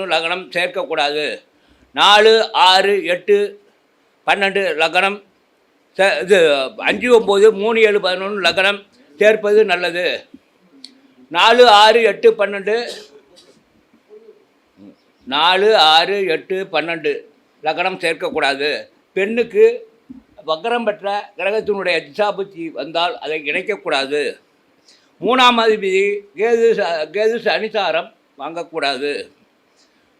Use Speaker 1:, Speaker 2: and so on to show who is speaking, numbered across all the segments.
Speaker 1: லக்னம் சேர்க்கக்கூடாது. நாலு ஆறு எட்டு பன்னெண்டு லக்னம் சே- இது அஞ்சு ஒம்பது மூணு ஏழு பதினொன்று லக்னம் சேர்ப்பது நல்லது. நாலு ஆறு எட்டு பன்னெண்டு நாலு ஆறு எட்டு பன்னெண்டு லக்னம் சேர்க்கக்கூடாது. பெண்ணுக்கு வக்கரம் பெற்ற கிரகத்தினுடைய திசாபுத்தி வந்தால் அதை இணைக்கக்கூடாது. மூணாம் அதிபதி கேது கேது அனுசாரம் வாங்கக்கூடாது.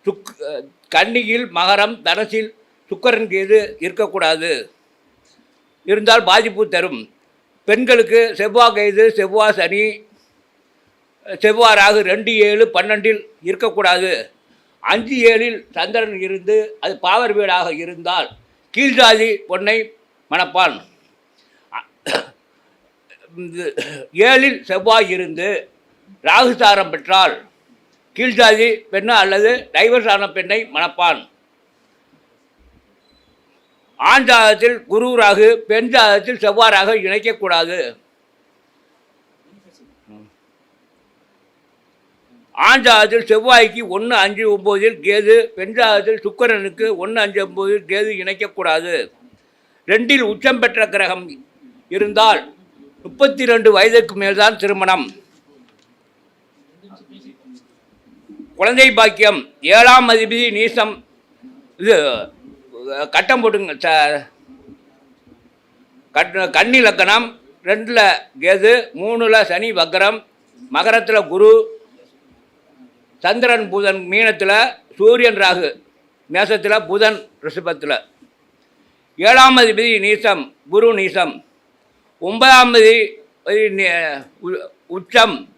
Speaker 1: சுக் கன்னியில் மகரம் தனசில் சுக்கரன் கேது இருக்கக்கூடாது. இருந்தால் பாதிப்பு தரும். பெண்களுக்கு செவ்வாய் கைது செவ்வாய் சனி செவ்வாய் ராகு ரெண்டு ஏழு பன்னெண்டில் இருக்கக்கூடாது. அஞ்சு ஏழில் சந்திரன் இருந்து அது பாவர் வீடாக இருந்தால் கீழ்ஜாதி பொன்னை மணப்பான். ஏழில் செவ்வாய் இருந்து ராகுசாரம் பெற்றால் கீழ்ஜாதி பெண்ணு அல்லது டைவர்ஸ் ஆன பெண்ணை மணப்பான். ஆண் ஜாதத்தில் குரு ராகு பெண் ஜாதத்தில் செவ்வாறாக இணைக்கக்கூடாது. ஆண் ஜாதத்தில் செவ்வாய்க்கு ஒன்று அஞ்சு ஒம்போதில் கேது பெண் ஜாதத்தில் சுக்கரனுக்கு ஒன்று அஞ்சு ஒம்போதில் கேது இணைக்கக்கூடாது. ரெண்டில் உச்சம் பெற்ற கிரகம் இருந்தால் முப்பத்தி ரெண்டு வயதுக்கு மேல்தான் திருமணம். குழந்தை பாக்கியம் ஏழாம் அதிபதி நீசம். இது கட்டம் போட்டுங்க ச கட் கன்னி லக்கணம் ரெண்டில் கேது மூணில் சனி வக்கரம் மகரத்தில் குரு சந்திரன் புதன் மீனத்தில் சூரியன் ராகு மேசத்தில் புதன் ரிஷபத்தில். ஏழாம் அதிபதி நீசம் குரு நீசம். ஒன்பதாம் அதிபதி உ- உச்சம்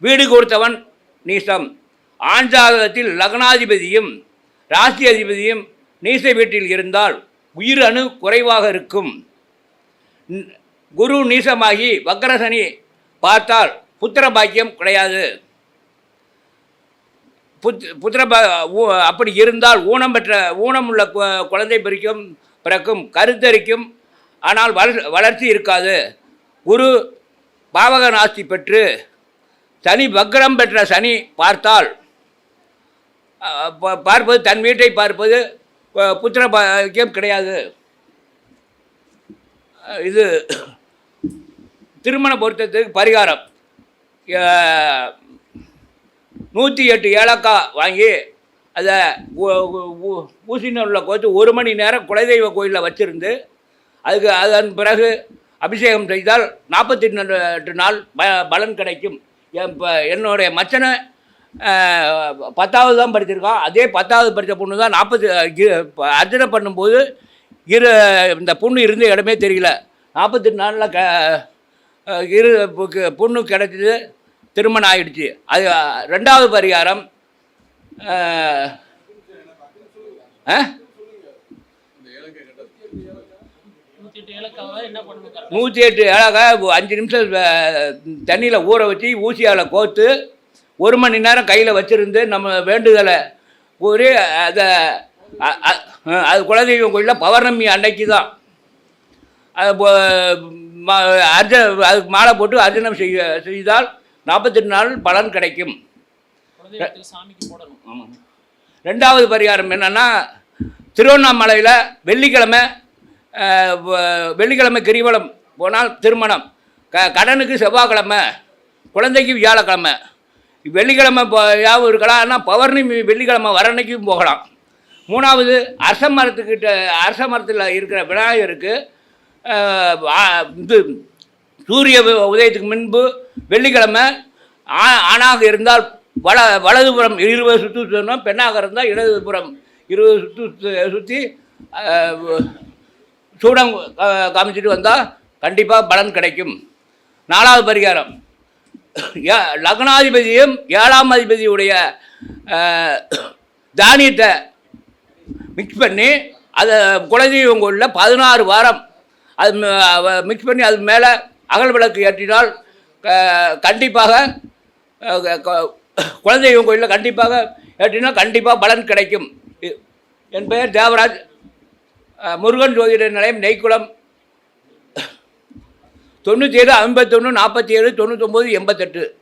Speaker 1: வீடு கொடுத்தவன் நீசம். ஆண் ஜாதகத்தில் லக்னாதிபதியும் ராசி அதிபதியும் நீச வீட்டில் இருந்தால் உயிர் அணு குறைவாக இருக்கும். குரு நீசமாகி வக்கரசனி பார்த்தால் புத்திர பாக்கியம் கிடையாது. புத் புத்திர அப்படி இருந்தால் ஊனம் பெற்ற ஊனம் உள்ள கு- குழந்தை பிறக்கும் பிறக்கும் கருத்தரிக்கும். ஆனால் வளர் வளர்ச்சி இருக்காது. குரு பாவக நாஸ்தி பெற்று சனி வக்ரம் பெற்ற சனி பார்த்தால் பார்ப்பது தன் வீட்டை பார்ப்பது புத்திர பாக்கியம் கிடையாது. இது திருமண பொருத்தத்துக்கு பரிகாரம். நூற்றி எட்டு ஏலக்காய் வாங்கி அதை ஊசின உள்ள கோத்து ஒரு மணி நேரம் குலதெய்வ கோயிலில் வச்சுருந்து அதுக்கு அதன் பிறகு அபிஷேகம் செய்தால் நாற்பத்தி எட்டு நாள் ப பலன் கிடைக்கும். என் இப்போ என்னுடைய மச்சனை பத்தாவது தான் படிச்சிருக்கான் அதே பத்தாவது படித்த பொண்ணு தான் நாற்பத்தி அர்ச்சனை பண்ணும்போது இரு இந்த பொண்ணு இருந்த இடமே தெரியல. நாற்பத்தெட்டு நாளில் க இரு பொண்ணு கிடைச்சிது திருமணம் ஆயிடுச்சு. அது ரெண்டாவது பரிகாரம்
Speaker 2: என்ன
Speaker 1: நூற்றி எட்டு ஏலக்காய் அஞ்சு நிமிஷம் தண்ணியில் ஊற வச்சு ஊசியால் கோத்து ஒரு மணி நேரம் கையில் வச்சுருந்து நம்ம வேண்டுதலை கூறி அதை அது குலதெய்வம் கோயிலில் பௌர்ணமி அன்னைக்கு தான். அது அர்ஜ அதுக்கு மாலை போட்டு அர்ஜனம் செய்ய செய்தால் நாற்பத்தெட்டு நாள் பலன் கிடைக்கும். ஆமாம் ரெண்டாவது பரிகாரம் என்னென்னா திருவண்ணாமலையில் வெள்ளிக்கிழமை வெள்ளிக்கிழமை கிரிவலம் போனால் திருமணம். க கடனுக்கு செவ்வாய்க்கிழமை குழந்தைக்கு வியாழக்கிழமை. வெள்ளிக்கிழமை இப்போ யாவும் இருக்கலாம் ஆனால் பௌர்ணமி வெள்ளிக்கிழமை வர அன்னைக்கும் போகலாம். மூணாவது அரச மரத்துக்கிட்ட அரச மரத்தில் இருக்கிற விநாயகருக்கு இது சூரிய உ- உதயத்துக்கு முன்பு வெள்ளிக்கிழமை ஆ- ஆணாக இருந்தால் வல வலதுபுறம் இருபது சுற்று சுற்றணும் பெண்ணாக இருந்தால் இடதுபுறம் இருபது சுற்று சுற்றி சூடம் காமிச்சிட்டு வந்தால் கண்டிப்பாக பலன் கிடைக்கும். நாலாவது பரிகாரம். லக்னாதிபதியும் ஏழாம் அதிபதியுடைய தானியத்தை மிக்ஸ் பண்ணி அதை குலதெய்வம் கோயிலில் பதினாறு வாரம் அது மிக்ஸ் பண்ணி அது மேலே அகல் விளக்கு ஏற்றினால் கண்டிப்பாக குலதெய்வம் கோயிலில் கண்டிப்பாக ஏற்றினால் கண்டிப்பாக பலன் கிடைக்கும். என் பெயர் தேவராஜ் முருகன் ஜோதிட நிலையம் நெய்க்குளம் தொண்ணூற்றி ஏழு ஐம்பத்தொன்று நாற்பத்தி ஏழு தொண்ணூத்தொம்பது எண்பத்தெட்டு.